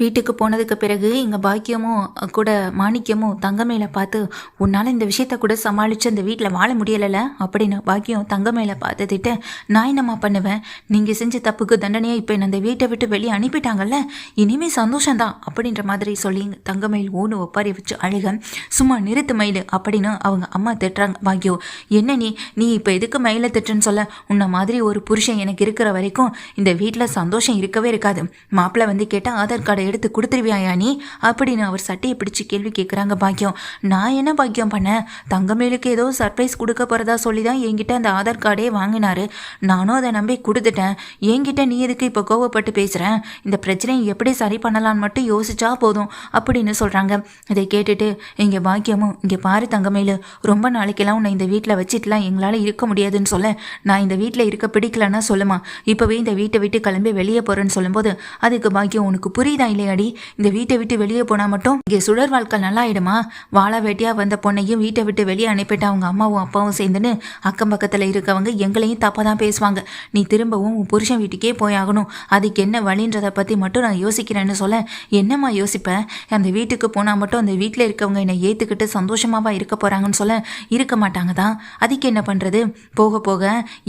வீட்டுக்கு போனதுக்கு பிறகு எங்கள் பாக்கியமும் கூட மாணிக்கமும் தங்கமேல பார்த்து உன்னால் இந்த விஷயத்த கூட சமாளித்து அந்த வீட்டில் வாழ முடியலைல்ல அப்படின்னு பாக்கியம் தங்கமேல பார்த்துட்டு நான் என்னம்மா பண்ணுவேன்? நீங்கள் செஞ்ச தப்புக்கு தண்டனையாக இப்போ என்னை அந்த வீட்டை விட்டு வெளியே அனுப்பிட்டாங்கல்ல? இனிமே சந்தோஷம்தான் அப்படின்ற மாதிரி சொல்லி தங்கமயில் ஊனு ஒப்பாரி வச்சு அழுக சும்மா நிறுத்து மயில் அப்படின்னு அவங்க அம்மா திட்டுறாங்க. பாக்கியம் என்ன நீ? நீ இப்போ எதுக்கு மயில திட்டுன்னு சொல்ல? உன்ன மாதிரி ஒரு புருஷன் எனக்கு இருக்கிற வரைக்கும் இந்த வீட்டில் சந்தோஷம் இருக்கவே இருக்காது. மாப்பிள்ளை வந்து கேட்டால் ஆதார் கார்டு எடுத்து கொடுத்துருவியாயா நீ? அப்படின்னு அவர் சட்டையை பிடிச்சு கேள்வி கேட்குறாங்க பாக்கியம் நான் என்ன பாக்கியம் பண்ணேன் தங்கமேலுக்கு ஏதோ சர்ப்ரைஸ் கொடுக்க போகிறதா சொல்லி தான் என்கிட்ட அந்த ஆதார் கார்டே வாங்கினாரு. நானும் அதை நம்பி கொடுத்துட்டேன். என்கிட்ட நீ எதுக்கு இப்போ கோவப்பட்டு பேசுகிறேன் இந்த பிரச்சனையை எப்படி சரி பண்ணலான்னு மட்டும் யோசிச்சா போதும் அப்படின்னு சொல்கிறாங்க இதை கேட்டுட்டு இங்கே பாக்கியமும் இங்கே பாரு தங்கமேலு. ரொம்ப நாளைக்கெல்லாம் உன்னை இந்த வீட்டில் வச்சுட்டுலாம் எங்களால் இருக்க முடியாதுன்னு சொல்ல. நான் இந்த வீட்டில் இருக்க பிடிக்கலன்னா சொல்லுமா. இப்போவே இந்த வீட்டை விட்டு கிளம்பி வெளியே போகிறேன்னு சொல்லும்போது அதுக்கு பாக்கியம் உனக்கு புரியுதா இல்லை இல்லையாடி? இந்த வீட்டை விட்டு வெளியே போனால் மட்டும் இங்கே சுடர் வாழ்க்கை நல்லா ஆயிடுமா வாழ வேட்டியாக வந்த பொண்ணையும் வீட்டை விட்டு வெளியே அனுப்பிட்டு அவங்க அம்மாவும் அப்பாவும் சேர்ந்துன்னு அக்கம் பக்கத்தில் இருக்கவங்க எங்களையும் தப்பாக தான் பேசுவாங்க. நீ திரும்பவும் உன் புருஷன் வீட்டுக்கே போயாகணும் அதுக்கு என்ன வழின்றதை பற்றி மட்டும் நான் யோசிக்கிறேன்னு சொல்ல. என்னம்மா யோசிப்பேன் அந்த வீட்டுக்கு போனால் மட்டும் அந்த வீட்டில் இருக்கவங்க என்னை ஏற்றுக்கிட்டு சந்தோஷமாவா இருக்க போகிறாங்கன்னு சொல்ல இருக்க மாட்டாங்க தான். அதுக்கு என்ன பண்ணுறது போக போக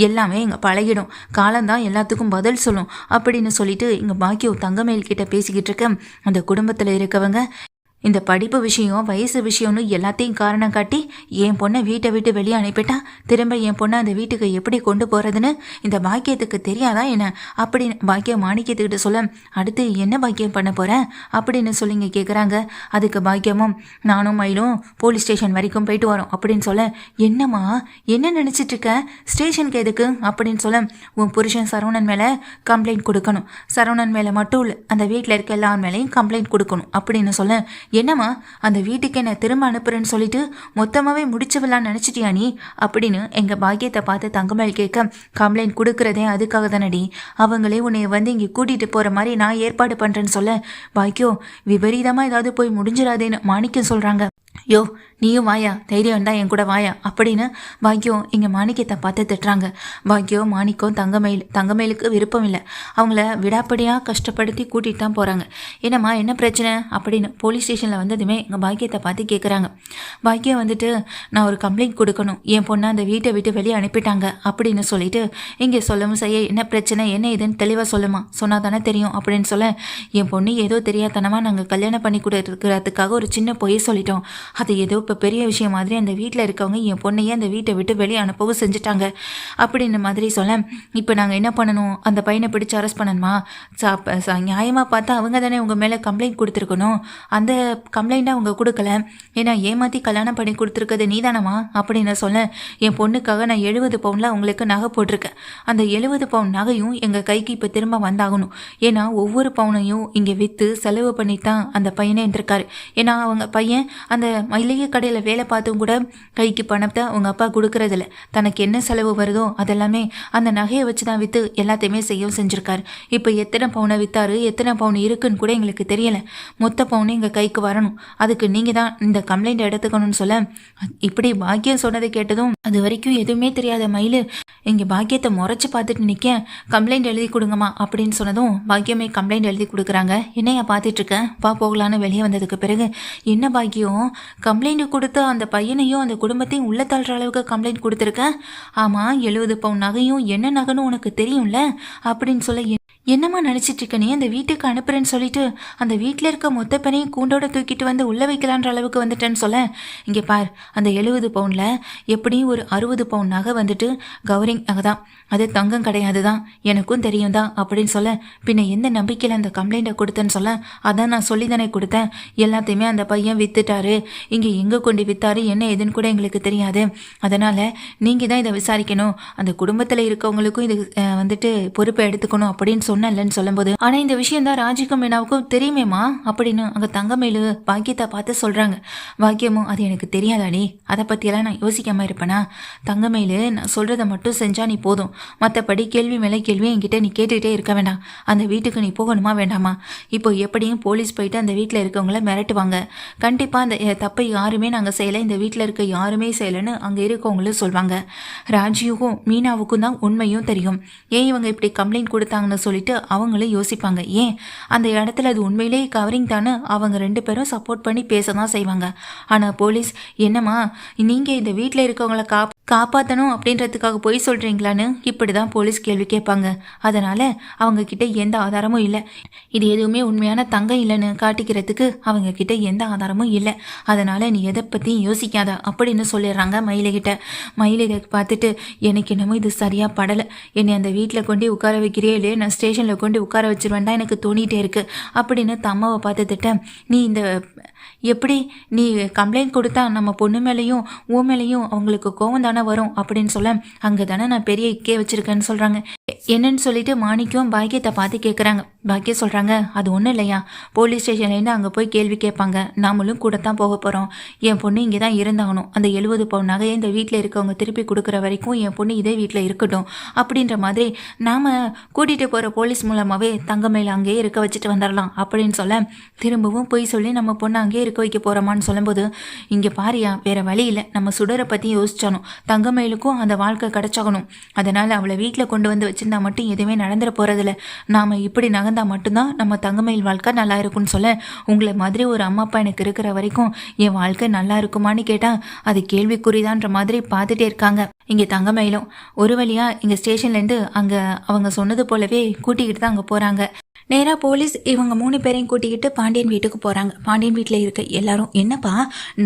எல்லாமே இங்கே பழகிடும். காலம்தான் எல்லாத்துக்கும் பதில் சொல்லும். அப்படின்னு சொல்லிட்டு இங்கே பாக்கியோ தங்கமேல் கிட்ட பேசிக்கிட்டு இருக்க அந்த குடும்பத்தில் இருக்கவங்க இந்த படிப்பு விஷயம் வயசு விஷயம்னு எல்லாத்தையும் காரணம் காட்டி என் பொண்ணை வீட்டை விட்டு வெளியே அனுப்பிட்டா திரும்ப என் பொண்ணை அந்த வீட்டுக்கு எப்படி கொண்டு போகிறதுன்னு இந்த பாக்கியத்துக்கு தெரியாதா என்ன? அப்படின்னு பாக்கியம் மாணிக்கத்துக்கிட்ட சொல்ல அடுத்து என்ன பாக்கியம் பண்ண போகிறேன் அப்படின்னு சொல்லிங்க கேட்குறாங்க அதுக்கு பாக்கியமும் நானும் மயிலும் போலீஸ் ஸ்டேஷன் வரைக்கும் போயிட்டு வரோம். அப்படின்னு சொல்ல என்னம்மா என்ன நினச்சிட்டு இருக்க? ஸ்டேஷனுக்கு எதுக்கு? அப்படின்னு சொல்ல உன் புருஷன் சரவணன் மேலே கம்ப்ளைண்ட் கொடுக்கணும். சரவணன் மேலே மட்டும் இல்லை அந்த வீட்டில் இருக்க எல்லார் மேலேயும் கம்ப்ளைண்ட் கொடுக்கணும். அப்படின்னு சொல்ல என்னம்மா அந்த வீட்டுக்கு என்ன திரும்ப அனுப்புறேன்னு சொல்லிட்டு மொத்தமாகவே முடிச்சவெல்லாம் நினச்சிட்டியா நீ? அப்படின்னு எங்கள் பாக்கியத்தை பார்த்து தங்கமேல் கேட்க கம்ப்ளைண்ட் கொடுக்குறதே அதுக்காக தானடி. அவங்களே உன்னை வந்து இங்கே கூட்டிகிட்டு போகிற மாதிரி நான் ஏற்பாடு பண்ணுறேன்னு சொல்ல. பாக்கியோ விபரீதமாக ஏதாவது போய் முடிஞ்சிடாதேன்னு மாணிக்கம் சொல்கிறாங்க யோ நீயும் வாயா தைரியம் தான் என் கூட வாயா அப்படின்னு பாக்கியம் இங்கே மாணிக்கத்தை பார்த்து திட்டுறாங்க. பாக்கியம் மாணிக்கம் தங்கமயில் தங்கமயிலுக்கு விருப்பம் இல்லை. அவங்கள விடாப்படியாக கஷ்டப்படுத்தி கூட்டிகிட்டு தான் போகிறாங்க என்னம்மா என்ன பிரச்சனை? அப்படின்னு போலீஸ் ஸ்டேஷனில் வந்ததுமே எங்கள் பாக்கியத்தை பார்த்து கேட்குறாங்க பாக்கியம் வந்துட்டு நான் ஒரு கம்ப்ளைண்ட் கொடுக்கணும். என் பொண்ணை அந்த வீட்டை விட்டு வெளியே அனுப்பிட்டாங்க அப்படின்னு சொல்லிட்டு இங்கே சொல்லவும் செய்ய என்ன பிரச்சனை என்ன இதுன்னு தெளிவாக சொல்லுமா? சொன்னால் தானே தெரியும் அப்படின்னு சொல்ல என் பொண்ணு ஏதோ தெரியாதனமாக நாங்கள் கல்யாணம் பண்ணி கொடுக்கறதுக்காக ஒரு சின்ன பொய் சொல்லிட்டோம். அது ஏதோ இப்போ பெரிய விஷயம் மாதிரி அந்த வீட்டில் இருக்கவங்க என் பொண்ணையே அந்த வீட்டை விட்டு வெளியே அனுப்பவும் செஞ்சுட்டாங்க. அப்படின்னு மாதிரி சொல்ல இப்போ நாங்கள் என்ன பண்ணணும்? அந்த பையனை பிடிச்சி அரெஸ்ட் பண்ணணுமா? சா நியாயமாக பார்த்தா அவங்க தானே உங்கள் மேலே கம்ப்ளைண்ட் கொடுத்துருக்கணும். அந்த கம்ப்ளைண்ட்டை அவங்க கொடுக்கல. ஏன்னா ஏமாற்றி கல்யாணம் பண்ணி கொடுத்துருக்கிறது நீதானம்மா? அப்படின்னு சொல்ல என் பொண்ணுக்காக நான் எழுபது பவுனில் உங்களுக்கு நகை போட்டிருக்கேன். அந்த எழுபது பவுன் நகையும் எங்கள் கைக்கு இப்போ திரும்ப வந்தாகணும். ஏன்னா ஒவ்வொரு பவுனையும் இங்கே விற்று செலவு பண்ணி தான் அந்த பையனே இருந்திருக்காரு. ஏன்னா அவங்க பையன் அந்த மளிகை கடையில் வேலை பார்த்தும் கூட கைக்கு பணத்தை அவங்க அப்பா கொடுக்கறதில்ல. தனக்கு என்ன செலவு வருதோ அதெல்லாமே அந்த நகையை வச்சு தான் விற்று எல்லாத்தையுமே செய்யவும் செஞ்சுருக்காரு. இப்போ எத்தனை பவுனை விற்றாரு எத்தனை பவுன் இருக்குன்னு கூட எங்களுக்கு தெரியலை. மொத்த பவுன் எங்கள் கைக்கு வரணும். அதுக்கு நீங்கள் தான் இந்த கம்ப்ளைண்ட் எடுத்துக்கணும்னு சொல்ல இப்படி பாக்கியம் சொன்னதை கேட்டதும் அது வரைக்கும் எதுவுமே தெரியாத மயில் இங்கே பாக்கியத்தை முறைச்சி பார்த்துட்டு நிற்க கம்ப்ளைண்ட் எழுதி கொடுங்கம்மா அப்படின்னு சொன்னதும் பாக்கியமே கம்ப்ளைண்ட் எழுதி கொடுக்குறாங்க. என்னையா பார்த்துட்ருக்கேன் பா வா போகலான்னு வெளியே வந்ததுக்கு பிறகு என்ன பாக்கியம்? கம்ப்ளைண்ட் கொடுத்து அந்த பையனையும் அந்த குடும்பத்தையும் உள்ள தள்ளுற அளவுக்கு கம்ப்ளைண்ட் கொடுத்துருக்கேன் ஆமாம் எழுபது பவுன் நகையும் என்ன நகைன்னு உனக்கு தெரியும்ல? அப்படின்னு சொல்ல என்னம்மா நினச்சிட்டு இருக்க நீ அந்த வீட்டுக்கு அனுப்புறேன்னு சொல்லிட்டு அந்த வீட்டில் இருக்க மொத்த பெண்ணையும் கூண்டோட தூக்கிட்டு வந்து உள்ளே வைக்கலான்ற அளவுக்கு வந்துட்டேன்னு சொல்ல. இங்கே பார் அந்த எழுபது பவுனில் எப்படியும் ஒரு அறுபது பவுன் நகை வந்துட்டு கௌரிங் நகை தான் அது தங்கம் கிடையாது தான் எனக்கும் தெரியும் தான் அப்படின்னு சொல்ல. பின்ன எந்த நம்பிக்கையில் அந்த கம்ப்ளைண்ட்டை கொடுத்தேன்னு சொல்ல? அதான் நான் சொல்லி தானே கொடுத்தேன். எல்லாத்தையுமே அந்த பையன் வித்துட்டாரு. இங்கே எங்கே கொண்டு வித்தாரு என்ன ஏதுன்னு கூட எங்களுக்கு தெரியாது. அதனால் நீங்கள் தான் இதை விசாரிக்கணும். அந்த குடும்பத்தில் இருக்கவங்களுக்கும் இது வந்துட்டு பொறுப்பை எடுத்துக்கணும் அப்படின்னு சொன்னேன்லன்னு சொல்லும்போது ஆனால் இந்த விஷயம் தான் ராஜிக்கும் மீனாவுக்கும் தெரியுமேமா அப்படின்னு அங்கே தங்கமேலு பாக்கியத்தை பார்த்து சொல்கிறாங்க பாக்கியமும் அது எனக்கு தெரியாதாடி. அதை பற்றியெல்லாம் நான் யோசிக்காமல் இருப்பேனா? தங்கமேலு நான் சொல்கிறத மட்டும் செஞ்சா நீ போதும். மற்றபடி கேள்வி மேலே கேள்வி என்கிட்ட நீ கேட்டுக்கிட்டே இருக்க வேண்டாம் அந்த வீட்டுக்கு நீ போகணுமா வேண்டாமா? இப்போ எப்படியும் போலீஸ் போயிட்டு அந்த வீட்டில் இருக்கவங்கள மிரட்டுவாங்க. கண்டிப்பாக அந்த தப்பை யாருமே நாங்கள் செய்யலை. இந்த வீட்டில் இருக்க யாருமே செய்யலைன்னு அங்கே இருக்கவங்களும் சொல்லுவாங்க ராஜியுக்கும் மீனாவுக்கும் தான் உண்மையும் தெரியும். ஏன் இவங்க இப்படி கம்ப்ளைண்ட் கொடுத்தாங்கன்னு சொல்லி சொல்லிட்டு அவங்களே யோசிப்பாங்க. ஏன்? அந்த இடத்துல அது உண்மையிலேயே கவரிங் தானே அவங்க ரெண்டு பேரும் சப்போர்ட் பண்ணி பேச தான் செய்வாங்க. ஆனால் போலீஸ் என்னம்மா நீங்கள் இந்த வீட்டில் இருக்கவங்கள காப் காப்பாற்றணும் அப்படின்றதுக்காக பொய் சொல்கிறீங்களான்னு இப்படி தான் போலீஸ் கேள்வி கேட்பாங்க. அதனால் அவங்கக்கிட்ட எந்த ஆதாரமும் இல்லை. இது எதுவுமே உண்மையான தங்கம் இல்லைன்னு காட்டிக்கிறதுக்கு அவங்கக்கிட்ட எந்த ஆதாரமும் இல்லை. அதனால் நீ எதை பற்றியும் யோசிக்காத அப்படின்னு சொல்லிடுறாங்க மயிலைகிட்ட. மயில் பார்த்துட்டு எனக்கு என்னமோ இது சரியாக படலை. என்னை அந்த வீட்டில் கொண்டு உட்கார வைக்கிறியே இல்லையே? நான் ஸ்டேஷனில் கொண்டு உட்கார வச்சிருவேன்டா எனக்கு தோணிகிட்டே இருக்கு. அப்படின்னு தம்மாவை பார்த்துட்டு நீ இந்த எப்படி நீ கம்ப்ளைண்ட் கொடுத்தா நம்ம பொண்ணு மேலேயும் ஊ மேலேயும் அவங்களுக்கு கோவம் தானே வரும் அப்படின்னு சொல்ல அங்கே தானே நான் பெரிய இக்கே வச்சிருக்கேன்னு சொல்கிறாங்க என்னன்னு சொல்லிட்டு மாணிக்கம் பாக்கியத்தை பார்த்து கேட்குறாங்க பாக்கியம் சொல்கிறாங்க அது ஒன்றும் இல்லையா? போலீஸ் ஸ்டேஷன்லேருந்து அங்கே போய் கேள்வி கேட்பாங்க. நாமளும் கூட தான் போக போகிறோம் என் பொண்ணு இங்கே தான் இருந்தாகணும். அந்த எழுபது பவுன் நகையை இந்த வீட்டில் இருக்கவங்க திருப்பி கொடுக்குற வரைக்கும் என் பொண்ணு இதே வீட்டில் இருக்கட்டும். அப்படின்ற மாதிரி நாம் கூட்டிகிட்டு போகிற போலீஸ் மூலமாகவே தங்கமேல அங்கேயே இருக்க வச்சுட்டு வந்துடலாம் அப்படின்னு சொல்ல திரும்பவும் போய் சொல்லி நம்ம பொண்ணை அங்கேயே இருக்க வைக்க போகிறோமான்னு சொல்லும்போது இங்கே பாரியா வேறு வழி இல்லை. நம்ம சுடரை பற்றி யோசிச்சானோம் தங்கமேலுக்கும் அந்த வாழ்க்கை கிடச்சாகணும். அதனால் அவளை வீட்டில் கொண்டு வந்து வச்சுருந்தா மட்டும் எதுவுமே நடந்துட போகிறதில்ல நாம் இப்படி நகர்ந்தா மட்டும்தான் நம்ம தங்கமயில் வாழ்க்கை நல்லா இருக்கும்னு சொல்ல. உங்களை மாதிரி ஒரு அம்மா அப்பா எனக்கு இருக்கிற வரைக்கும் என் வாழ்க்கை நல்லா இருக்குமான்னு கேட்டால் அது கேள்விக்குறிதான்ற மாதிரி பார்த்துட்டே இருக்காங்க. இங்கே தங்கமயிலும் ஒரு வழியாக இங்கே ஸ்டேஷன்லேருந்து அங்கே அவங்க சொன்னது போலவே கூட்டிக்கிட்டு தான் அங்கே போகிறாங்க நேராக போலீஸ் இவங்க மூணு பேரையும் கூட்டிக்கிட்டு பாண்டியன் வீட்டுக்கு போகிறாங்க பாண்டியன் வீட்டில் இருக்க எல்லாரும் என்னப்பா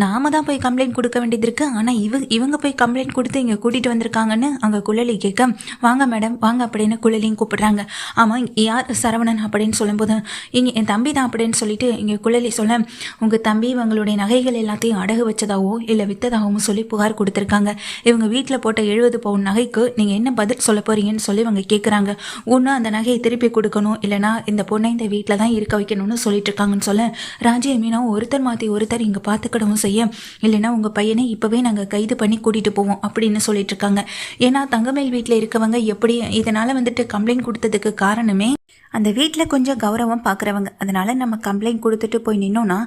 நாம தான் போய் கம்ப்ளைண்ட் கொடுக்க வேண்டியது இருக்கு. ஆனால் இவ இவங்க போய் கம்ப்ளைண்ட் கொடுத்து இங்கே கூட்டிகிட்டு வந்திருக்காங்கன்னு அங்கே குழலி கேட்க வாங்க மேடம் வாங்க அப்படின்னு குழலியும் கூப்பிடுறாங்க. ஆமாம் யார் சரவணன் அப்படின்னு சொல்லும்போது இங்கே என் தம்பி தான் அப்படின்னு சொல்லிட்டு இங்கே குழலி சொல்ல உங்கள் தம்பி இவங்களுடைய நகைகள் எல்லாத்தையும் அடகு வச்சதாவோ இல்லை விற்றதாகவும் சொல்லி புகார் கொடுத்துருக்காங்க. இவங்க வீட்டில் போட்ட எழுபது பவுன் நகைக்கு நீங்கள் என்ன பதில் சொல்ல போறீங்கன்னு சொல்லி இவங்க கேட்குறாங்க ஒன்று அந்த நகையை திருப்பி கொடுக்கணும் இல்லைனா இந்த பொண்ணை இந்த வீட்டில் தான் இருக்க வைக்கணும்னு சொல்லிட்டு இருக்காங்கன்னு சொல்ல ராஜி மீனாவும் ஒருத்தர் மாற்றி ஒருத்தர் இங்கே பார்த்துக்கிடவும் செய்ய இல்லைன்னா உங்கள் பையனை இப்போவே நாங்கள் கைது பண்ணி கூட்டிகிட்டு போவோம் அப்படின்னு சொல்லிட்டு இருக்காங்க. ஏன்னா தங்கமேல் வீட்டில் இருக்கவங்க எப்படி இதனால் வந்துட்டு கம்ப்ளைண்ட் கொடுத்ததுக்கு காரணமே அந்த வீட்டில் கொஞ்சம் கௌரவம் பார்க்குறவங்க அதனால் நம்ம கம்ப்ளைண்ட் கொடுத்துட்டு போய் நின்னோன்னா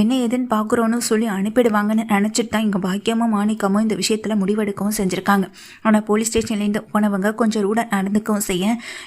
என்ன ஏதுன்னு பார்க்குறோன்னு சொல்லி அனுப்பிடுவாங்கன்னு நினச்சிட்டு தான் இங்கே பாக்கியமும் மாணிக்கமும் இந்த விஷயத்தில் முடிவெடுக்கவும் செஞ்சுருக்காங்க. ஆனால் போலீஸ் ஸ்டேஷன்லேருந்து போனவங்க கொஞ்சம் ரூட நடந்துக்கவும் செய்ய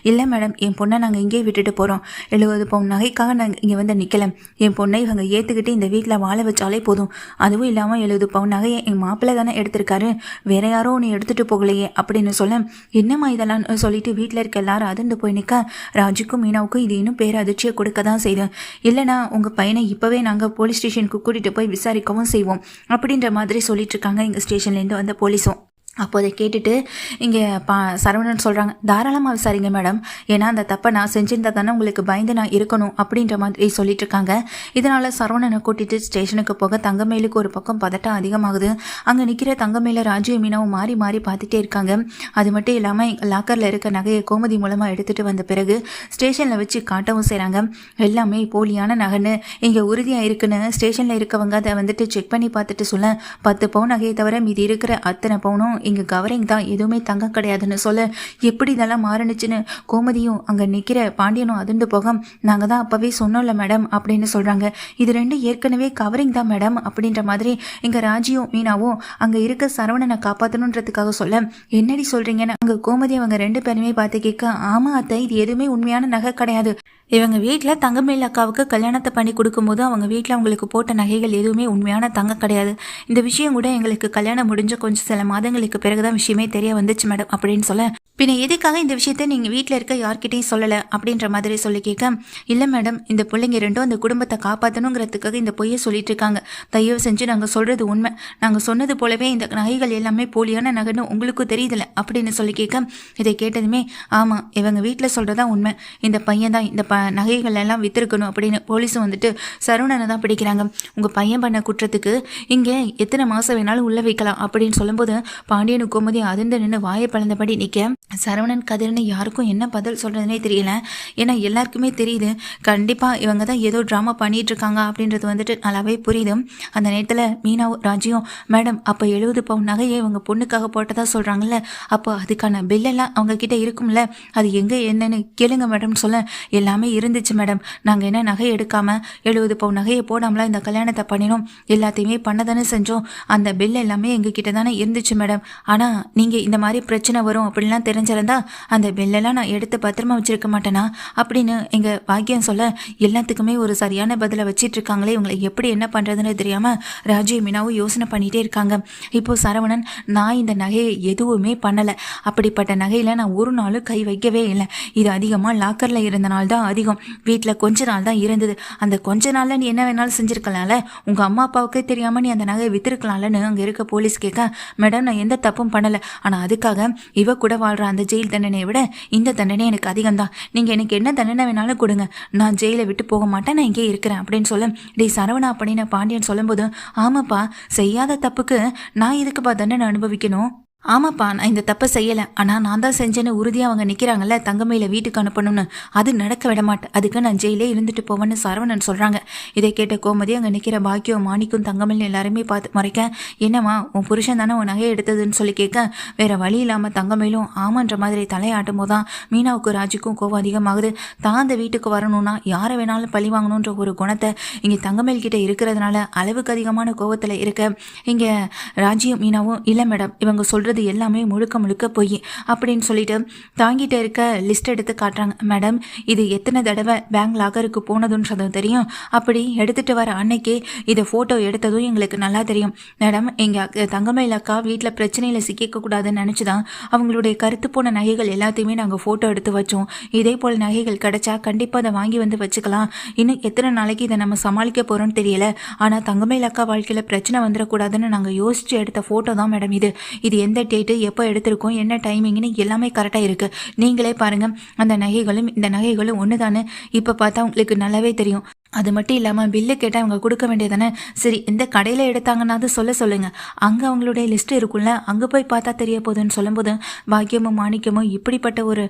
இல்லை மேடம் என் பொண்ணை நாங்கள் இங்கேயே விட்டுட்டு போகிறோம் எழுபது பவுன் நகைக்காக நாங்கள் இங்கே வந்து நிற்கல என் பொண்ணை இவங்க ஏற்றுக்கிட்டு இந்த வீட்டில் வாழ வச்சாலே போதும். அதுவும் இல்லாமல் எழுபது பவுன் நகையை எங்கள் மாப்பிள்ளை தானே எடுத்திருக்காரு. வேற யாரோ ஒன்று எடுத்துகிட்டு போகலையே அப்படின்னு சொல்ல என்னம்மா இதெல்லாம்? சொல்லிட்டு வீட்டில் இருக்க எல்லாரும் அதிர்ந்து போய் நிற்க ராஜுக்கும் மீனாவுக்கும் இது இன்னும் பேரதிர்ச்சியை கொடுக்க தான் செய்யுது இல்லைனா உங்கள் பையனை இப்போவே நாங்கள் போலீஸ் ஸ்டேஷனுக்கு கூட்டிகிட்டு போய் விசாரிக்கவும் செய்வோம். அப்படின்ற மாதிரி சொல்லிட்டு இருக்காங்க எங்கள் ஸ்டேஷன்லேருந்து வந்த போலீஸும். அப்போ அதை கேட்டுட்டு இங்கே பா சரவணன் சொல்கிறாங்க தாராளமாக விசாரிங்க மேடம். ஏன்னா அந்த தப்பை நான் செஞ்சிருந்தா தானே உங்களுக்கு பயந்து நான் இருக்கணும் அப்படின்ற மாதிரி சொல்லிட்டு இருக்காங்க. இதனால் சரவணனை கூட்டிட்டு ஸ்டேஷனுக்கு போக தங்கமேலுக்கு ஒரு பக்கம் பதட்டம் அதிகமாகுது. அங்கே நிற்கிற தங்கமேல ராஜீவ் மீனாவும் மாறி மாறி பார்த்துட்டே இருக்காங்க. அது மட்டும் இல்லாமல் லாக்கரில் இருக்க நகையை கோமதி மூலமாக எடுத்துகிட்டு வந்த பிறகு ஸ்டேஷனில் வச்சு காட்டவும் செய்கிறாங்க எல்லாமே போலியான நகைன்னு இங்கே உறுதியாக இருக்குன்னு ஸ்டேஷனில் இருக்கவங்க அதை வந்துட்டு செக் பண்ணி பார்த்துட்டு சொல்ல பத்து பவுன் நகையை தவிர மீதி இருக்கிற அத்தனை பவுனும் இங்கே கவரிங் தான் எதுவுமே தங்கம் கிடையாதுன்னு சொல்ல எப்படி இதெல்லாம் மாறுனுச்சுன்னு கோமதியும் அங்கே நிற்கிற பாண்டியனும் அதிர்ந்து போக நாங்கள் தான் அப்போவே சொன்னோம்ல மேடம் அப்படின்னு சொல்கிறாங்க இது ரெண்டும் ஏற்கனவே கவரிங் தான் மேடம் அப்படின்ற மாதிரி இங்கே ராஜியும் மீனாவும் அங்கே இருக்க சரவணனை காப்பாற்றணுன்றதுக்காக சொல்ல என்னடி சொல்கிறீங்கன்னு அங்கே கோமதி அவங்க ரெண்டு பேருமே பார்த்து கேட்க ஆமாம் அத்தை இது எதுவுமே உண்மையான நகை கிடையாது. இவங்க வீட்டில் தங்கமேல் அக்காவுக்கு கல்யாணத்தை பண்ணி கொடுக்கும்போது அவங்க வீட்டில் அவங்களுக்கு போட்ட நகைகள் எதுவுமே உண்மையான தங்கம் கிடையாது. இந்த விஷயம் கூட எங்களுக்கு கல்யாணம் முடிஞ்ச கொஞ்சம் சில மாதங்களுக்கு பிறகுதான் விஷயமே தெரிய வந்துச்சு மேடம் அப்படின்னு சொல்ல பின்ன எதுக்காக இந்த விஷயத்த நீங்கள் வீட்டில் இருக்க யார்கிட்டையும் சொல்லலை அப்படின்ற மாதிரி சொல்லி கேட்க இல்லை மேடம் இந்த பிள்ளைங்க ரெண்டும் அந்த குடும்பத்தை காப்பாற்றணுங்கிறதுக்காக இந்த பொய்யை சொல்லிட்டு இருக்காங்க. தயவு செஞ்சு நாங்கள் சொல்கிறது உண்மை. நாங்கள் சொன்னது போலவே இந்த நகைகள் எல்லாமே போலியான நகைன்னு உங்களுக்கும் தெரியுதில்ல அப்படின்னு சொல்லி கேட்க இதை கேட்டதுமே ஆமாம் இவங்க வீட்டில் சொல்கிறதா உண்மை. இந்த பையன் தான் இந்த ப நகைகள் எல்லாம் வித்திருக்கணும் அப்படின்னு போலீஸும் வந்துட்டு சரவணனை தான் பிடிக்கிறாங்க. உங்கள் பையன் பண்ண குற்றத்துக்கு இங்கே எத்தனை மாதம் வேணாலும் உள்ள வைக்கலாம் அப்படின்னு சொல்லும்போது பாண்டியனு கோமதி அதிர்ந்து நின்று வாயை பழந்தபடி நிற்க சரவணன் கதிரனை யாருக்கும் என்ன பதில் சொல்கிறதுனே தெரியல. ஏன்னா எல்லாருக்குமே தெரியுது. கண்டிப்பாக இவங்க தான் ஏதோ ட்ராமா பண்ணிகிட்ருக்காங்க அப்படின்றது வந்துட்டு நல்லாவே புரியுது. அந்த நேரத்தில் மீனாவும் ராஜியும் மேடம் அப்போ எழுபது பவுன் நகையை இவங்க பொண்ணுக்காக போட்டதாக சொல்கிறாங்கல்ல அப்போ அதுக்கான பில்லெல்லாம் அவங்கக்கிட்ட இருக்கும்ல? அது எங்கே என்னென்னு கேளுங்க மேடம் சொல்ல. எல்லாமே இருந்துச்சு மேடம். நாங்கள் என்ன நகை எடுக்காமல் எழுபது பவுன் நகையை போடாமலாம் இந்த கல்யாணத்தை பண்ணினோம்? எல்லாத்தையுமே பண்ண தானே செஞ்சோம். அந்த பில் எல்லாமே எங்ககிட்ட தானே இருந்துச்சு மேடம். ஆனால் நீங்கள் இந்த மாதிரி பிரச்சனை வரும் அப்படின்லாம் தெரிஞ்சிருந்தா அந்த பில்லெல்லாம் நான் எடுத்து பத்திரமா வச்சிருக்க மாட்டேனா? அப்படின்னு எங்கள் பாக்கியம் சொல்ல எல்லாத்துக்குமே ஒரு சரியான பதிலை வச்சிட்டு இருக்காங்களே இவங்களை எப்படி என்ன பண்ணுறதுன்னு தெரியாமல் ராஜீவ் மீனாவும் யோசனை பண்ணிகிட்டே இருக்காங்க. இப்போ சரவணன் நான் இந்த நகையை எதுவுமே பண்ணலை. அப்படிப்பட்ட நகையில் நான் ஒரு நாளும் கை வைக்கவே இல்லை. இது அதிகமாக லாக்கரில் இருந்த நாள் தான் அதிகம். வீட்டில் கொஞ்ச நாள் தான் இருந்தது. அந்த கொஞ்ச நாளில் நீ என்ன வேணாலும் செஞ்சுருக்கலாம்ல? உங்கள் அம்மா அப்பாவுக்கே தெரியாமல் நீ அந்த நகையை விற்றுருக்கலாம்லன்னு அங்கே இருக்க போலீஸ் கேட்க மேடம் நான் எந்த தப்பும் பண்ணலை. ஆனால் அதுக்காக இவ கூட வாழ்கிற அந்த ஜெயில் தண்டனையை விட இந்த தண்டனை எனக்கு அதிகம் தான் நீங்கள் எனக்கு என்ன தண்டனை வேணாலும் கொடுங்க. நான் ஜெயிலை விட்டு போக மாட்டேன் நான் இங்கே இருக்கிறேன் அப்படின்னு சொல்ல டேய் சரவணா அப்படின்னு பாண்டியன் சொல்லும்போது ஆமாப்பா செய்யாத தப்புக்கு நான் இதுக்குப்பா தண்டனை அனுபவிக்கணும்? ஆமாப்பா நான் இந்த தப்பை செய்யலை. ஆனால் நான் தான் செஞ்சேன்னு உறுதியாக அவங்க நிற்கிறாங்கல்ல தங்கமையில வீட்டுக்கு அனுப்பணும்னு. அது நடக்க விட மாட்டேன் அதுக்கு நான் ஜெயிலே இருந்துட்டு போவேன்னு சரவணன் சொல்கிறாங்க இதை கேட்ட கோமதி அங்கே நிற்கிற பாக்கியம் மாணிக்கும் தங்கமயில் எல்லாருமே பார்த்து முறைக்க என்னம்மா உன் புருஷன் தானே உன் நகையை எடுத்ததுன்னு சொல்லி கேட்க வேற வழி இல்லாமல் தங்கமயிலும் ஆமான்ற மாதிரி தலையாட்டும் போது தான் மீனாவுக்கு ராஜுக்கும் கோவம் அதிகமாகுது. தான் அந்த வீட்டுக்கு வரணும்னா யாரை வேணாலும் பழி வாங்கணுன்ற ஒரு குணத்தை இங்கே தங்கமயில் கிட்ட இருக்கிறதுனால அளவுக்கு அதிகமான கோவத்தில் இருக்க இங்கே ராஜியும் மீனாவும் இல்லை மேடம். இவங்க சொல்கிறது எல்லாமே முழுக்க முழுக்க பொய் அப்படின்னு சொல்லிட்டு தாங்கிட்ட இருக்க லிஸ்ட் எடுத்து காட்டுறாங்க. மேடம் இது எத்தனை தடவை பேங்க் லாகருக்கு போனதுன்றதும் தெரியும்? அப்படி எடுத்துகிட்டு வர அன்னைக்கே இதை ஃபோட்டோ எடுத்ததும் எங்களுக்கு நல்லா தெரியும். மேடம் எங்கள் தங்கமயில் அக்கா வீட்டில் பிரச்சனையில் சிக்கிக்க கூடாதுன்னு நினச்சி தான் அவங்களுடைய கருத்து போன நகைகள் எல்லாத்தையுமே நாங்கள் ஃபோட்டோ எடுத்து வச்சோம். இதே போல் நகைகள் கிடைச்சா கண்டிப்பாக அதை வாங்கி வந்து வச்சுக்கலாம். இன்னும் எத்தனை நாளைக்கு இதை நம்ம சமாளிக்க போகிறோம்னு தெரியல. ஆனால் தங்கமயில் அக்கா வாழ்க்கையில் பிரச்சனை வந்துடக்கூடாதுன்னு நாங்கள் யோசிச்சு எடுத்த ஃபோட்டோ தான் மேடம் இது. இது எந்த டேட்டு எப்போ எடுத்திருக்கோம் என்ன டைமிங்னு எல்லாமே கரெக்டாக இருக்குது நீங்களே பாருங்கள் அந்த நகைகளும் இந்த நகைகளும் ஒன்று தானே இப்போ பார்த்தா உங்களுக்கு நல்லாவே தெரியும். அது மட்டும் இல்லாமல் பில்லு கேட்டால் இவங்க கொடுக்க வேண்டியதானே சரி இந்த கடையில் எடுத்தாங்கன்னாது சொல்ல சொல்லுங்கள் அங்கே அவங்களுடைய லிஸ்ட் இருக்கும்ல அங்கே போய் பார்த்தா தெரிய போகுதுன்னு சொல்லும்போது பாக்கியமும் மாணிக்கமும் இப்படிப்பட்ட ஒரு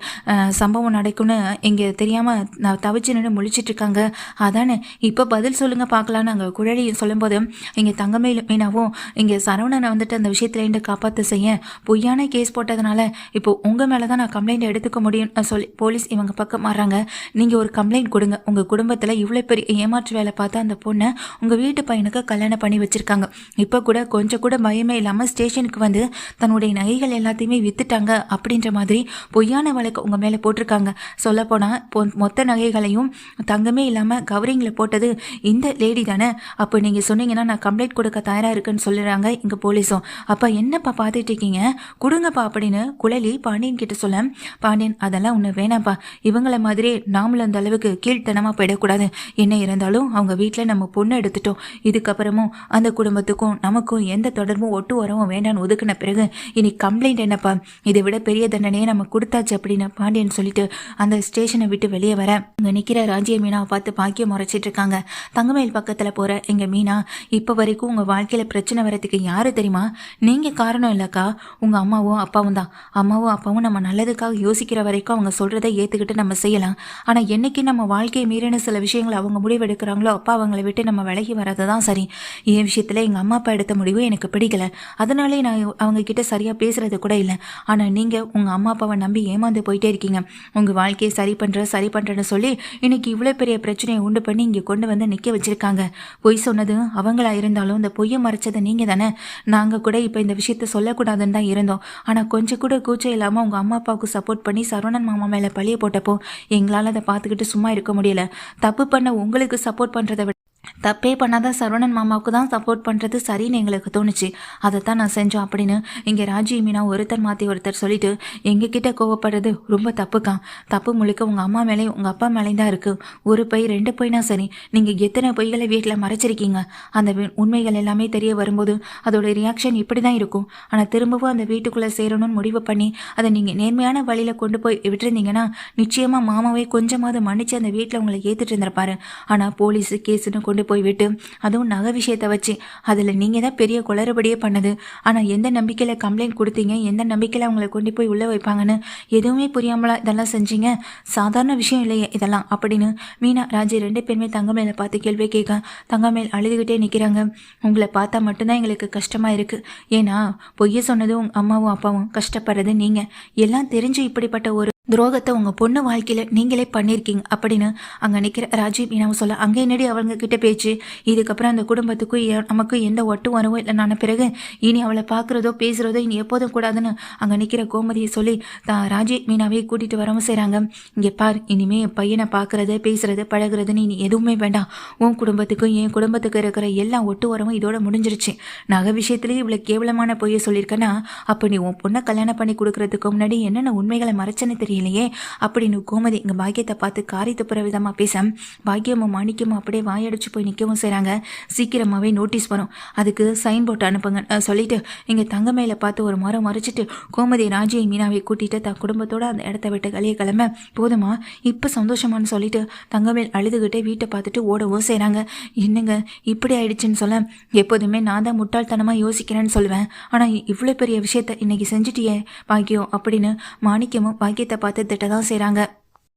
சம்பவம் நடக்கும்னு இங்கே தெரியாமல் நான் தவிச்சு நின்று முழிச்சிட்ருக்காங்க அதானே? இப்போ பதில் சொல்லுங்கள் பார்க்கலான்னு அங்கே குழலி சொல்லும்போது இங்கே தங்கமே மீனாவும் இங்கே சரவணனை வந்துட்டு அந்த விஷயத்துலேருந்து காப்பாற்ற செய்ய பொய்யான கேஸ் போட்டதுனால இப்போ உங்கள் மேலே தான் நான் கம்ப்ளைண்ட் எடுத்துக்க முடியும் சொல்லி போலீஸ் இவங்க பக்கம் மாறுறாங்க. நீங்கள் ஒரு கம்ப்ளைண்ட் கொடுங்க. உங்கள் குடும்பத்தில் இவ்வளோ பெரிய ஏமாற்று வேலை பார்த்து அந்த பொண்ணை உங்கள் வீட்டு பையனுக்கு கல்யாணம் பண்ணி வச்சுருக்காங்க. இப்போ கூட கொஞ்சம் கூட பயமே இல்லாமல் ஸ்டேஷனுக்கு வந்து தன்னுடைய நகைகள் எல்லாத்தையுமே வித்துட்டாங்க அப்படின்ற மாதிரி பொய்யான வழக்கு உங்கள் மேலே போட்டிருக்காங்க. சொல்லப்போனால் பொ மொத்த நகைகளையும் தங்கமே இல்லாமல் கவரிங்கில் போட்டது இந்த லேடி தானே. அப்போ நீங்கள் சொன்னீங்கன்னா நான் கம்ப்ளைண்ட் கொடுக்க தயாராக இருக்குன்னு சொல்லுறாங்க இங்கே போலீஸும். அப்போ என்னப்பா பார்த்துட்டு இருக்கீங்க? கொடுங்கப்பா அப்படின்னு குழலி பாண்டியன் கிட்ட சொல்ல பாண்டியன் அதெல்லாம் ஒன்று வேணாம்ப்பா. இவங்கள மாதிரி நாமளும் அந்த அளவுக்கு கீழ்த்தனமாக போயிடக்கூடாது. என்ன இருந்தாலும் அவங்க வீட்டில் நம்ம பொண்ணு எடுத்துட்டோம். இதுக்கப்புறமும் அந்த குடும்பத்துக்கும் நமக்கும் எந்த தொடர்பும் ஒட்டு உறவும் வேண்டான்னு ஒதுக்கின பிறகு இனி கம்ப்ளைண்ட் என்னப்பா? இதை விட பெரிய தண்டனையை நம்ம கொடுத்தாச்சு அப்படின்னு பாண்டியன் சொல்லிட்டு அந்த ஸ்டேஷனை விட்டு வெளியே வர. அங்கே நிற்கிற ராஜ்ய மீனாவை பார்த்து பாக்கியம் முறைச்சிட்டு இருக்காங்க. தங்கமயில் பக்கத்தில் போகிற எங்கள் மீனா இப்போ வரைக்கும் உங்கள் வாழ்க்கையில் பிரச்சனை வரதுக்கு யார் தெரியுமா? நீங்கள் காரணம் இல்லைக்கா. உங்கள் அம்மாவும் அப்பாவும் தான். அம்மாவும் அப்பாவும் நம்ம நல்லதுக்காக யோசிக்கிற வரைக்கும் அவங்க சொல்கிறத ஏற்றுக்கிட்டு நம்ம செய்யலாம். ஆனால் என்னைக்கு நம்ம வாழ்க்கையை மீறின சில விஷயங்களை அவங்க முடிவெடுக்கிறாங்களோ அப்பா அவங்கள விட்டு நம்ம விலகி வர்றது தான் சரி. என் விஷயத்தில் எங்கள் அம்மா அப்பா எடுத்த முடிவு எனக்கு பிடிக்கல. அதனாலே நான் அவங்க கிட்ட சரியாக பேசுறது கூட இல்லை. ஆனால் நீங்கள் உங்கள் அம்மா அப்பாவை நம்பி ஏமாந்து போயிட்டே இருக்கீங்க. உங்கள் வாழ்க்கையை சரி பண்ணுற சரி பண்ணுறேன்னு சொல்லி இன்னைக்கு இவ்வளோ பெரிய பிரச்சனையை உண்டு பண்ணி இங்கே கொண்டு வந்து நிற்க வச்சுருக்காங்க. பொய் சொன்னது அவங்களா இருந்தாலும் இந்த பொய்யை மறைச்சது நீங்கள் தானே நாங்கள் கூட இப்போ இந்த விஷயத்த சொல்லக்கூடாதுன்னு தான் இருந்தோம். ஆனால் கொஞ்சம் கூட கூச்சம் இல்லாமல் உங்கள் அம்மா அப்பாவுக்கு சப்போர்ட் பண்ணி சரவணன் மாமா மேலே பழிய போட்டப்போ எங்களால் அதை பார்த்துக்கிட்டு சும்மா இருக்க முடியல. தப்பு பண்ண உங்களுக்கு சப்போர்ட் பண்ணுறதை விட தப்பே பண்ணாத சரவணன் மாமாவுக்கு தான் சப்போர்ட் பண்ணுறது சரின்னு எங்களுக்கு தோணுச்சு. அதை தான் நான் செஞ்சோம் அப்படின்னு இங்கே ராஜி மீனா ஒருத்தர் மாற்றி ஒருத்தர் சொல்லிட்டு எங்ககிட்ட கோவப்படுறது ரொம்ப தப்புக்கான் தப்பு முழுக்க உங்கள் அம்மா மேலேயும் உங்கள் அப்பா மேலேயும் தான் இருக்குது ஒரு பை ரெண்டு பொய்னா சரி. நீங்கள் எத்தனை பொய்களை வீட்டில் மறைச்சிருக்கீங்க? அந்த உண்மைகள் எல்லாமே தெரிய வரும்போது அதோட ரியாக்ஷன் இப்படி தான் இருக்கும். ஆனால் திரும்பவும் அந்த வீட்டுக்குள்ளே சேரணும்னு முடிவு பண்ணி அதை நீங்கள் நேர்மையான வழியில் கொண்டு போய் விட்டுருந்தீங்கன்னா நிச்சயமாக மாமாவே கொஞ்சமாவது மன்னிச்சு அந்த வீட்டில் உங்களை ஏற்றுட்டு இருந்திருப்பாரு. ஆனால் போலீஸு கேஸுன்னு கொண்டு போய் விட்டு அதுவும் நகை விஷயத்தை வச்சு அதில் நீங்கள் தான் பெரிய குளறுபடியே பண்ணது. ஆனால் எந்த நம்பிக்கையில் கம்ப்ளைண்ட் கொடுத்தீங்க? எந்த நம்பிக்கையில் அவங்களை கொண்டு போய் உள்ளே வைப்பாங்கன்னு எதுவுமே புரியாமலாம் இதெல்லாம் செஞ்சீங்க? சாதாரண விஷயம் இல்லையே இதெல்லாம் அப்படின்னு மீனா ராஜி ரெண்டு பேருமே தங்கமேல பார்த்து கேள்வி கேட்க தங்கமேல் அழுதுகிட்டே நிற்கிறாங்க உங்களை பார்த்தா மட்டும்தான் எங்களுக்கு கஷ்டமாக இருக்குது ஏன்னா பொய்ய சொன்னதும் அம்மாவும் அப்பாவும் கஷ்டப்படுறது நீங்கள் எல்லாம் தெரிஞ்சு இப்படிப்பட்ட ஒரு துரோகத்தை உங்கள் பொண்ணு வாழ்க்கையில் நீங்களே பண்ணியிருக்கீங்க அப்படின்னு அங்கே நிற்கிற ராஜீவ் மீனாவும் சொல்ல அங்கே என்னடி அவங்க கிட்ட பேச்சு? இதுக்கப்புறம் அந்த குடும்பத்துக்கும் நமக்கும் எந்த ஒட்டு உறவும் இல்லை நான் பிறகு இனி அவளை பார்க்குறதோ பேசுகிறதோ இனி எப்போதும் கூடாதுன்னு அங்கே நிற்கிற கோமதியை சொல்லி தான் ராஜீவ் மீனாவே கூட்டிகிட்டு வரவும் செய்கிறாங்க இங்கே பார் இனிமே என் பையனை பார்க்குறது பேசுறது பழகுறதுன்னு இனி எதுவுமே வேண்டாம். உன் குடும்பத்துக்கும் என் குடும்பத்துக்கு இருக்கிற எல்லா ஒட்டு உறவும் இதோட முடிஞ்சிருச்சு. நகை விஷயத்துலேயே இவ்வளோ கேவலமான பொய்யை சொல்லியிருக்கேன்னா அப்போ நீ உன் பொண்ணை கல்யாணம் பண்ணி கொடுக்கறதுக்கு முன்னாடி என்னென்ன உண்மைகளை மறைச்சேன்னு தெரியலையே அப்படின்னு கோமதி இங்கே பாக்கியத்தை பார்த்து காரி துப்புற விதமாக பேச பாக்கியமும் மாணிக்கமும் அப்படியே வாயடிச்சு போய் நிற்கவும் செய்கிறாங்க சீக்கிரமாகவே நோட்டீஸ் வரும். அதுக்கு சைன் போட்டு அனுப்புங்க. சொல்லிட்டு இங்கே தங்க மேலே பார்த்து ஒரு மரம் மறைச்சிட்டு கோமதி ராஜியை மீனாவை கூட்டிட்டு தன் குடும்பத்தோட அந்த இடத்த விட்டு கலைய கிளம்ப போதுமா இப்போ சந்தோஷமான்னு சொல்லிட்டு தங்கமேல் அழுதுகிட்டே வீட்டை பார்த்துட்டு ஓடவும் செய்கிறாங்க என்னங்க இப்படி ஆயிடுச்சுன்னு சொல்ல எப்போதுமே நான் தான் முட்டாள்தனமாக யோசிக்கிறேன்னு சொல்லுவேன். ஆனால் இவ்வளோ பெரிய விஷயத்த இன்னைக்கு செஞ்சுட்டியே பாக்கியம்? அப்படின்னு மாணிக்கமும் பாக்கியத்தை பார்த்து திட்ட தான் செய்கிறாங்க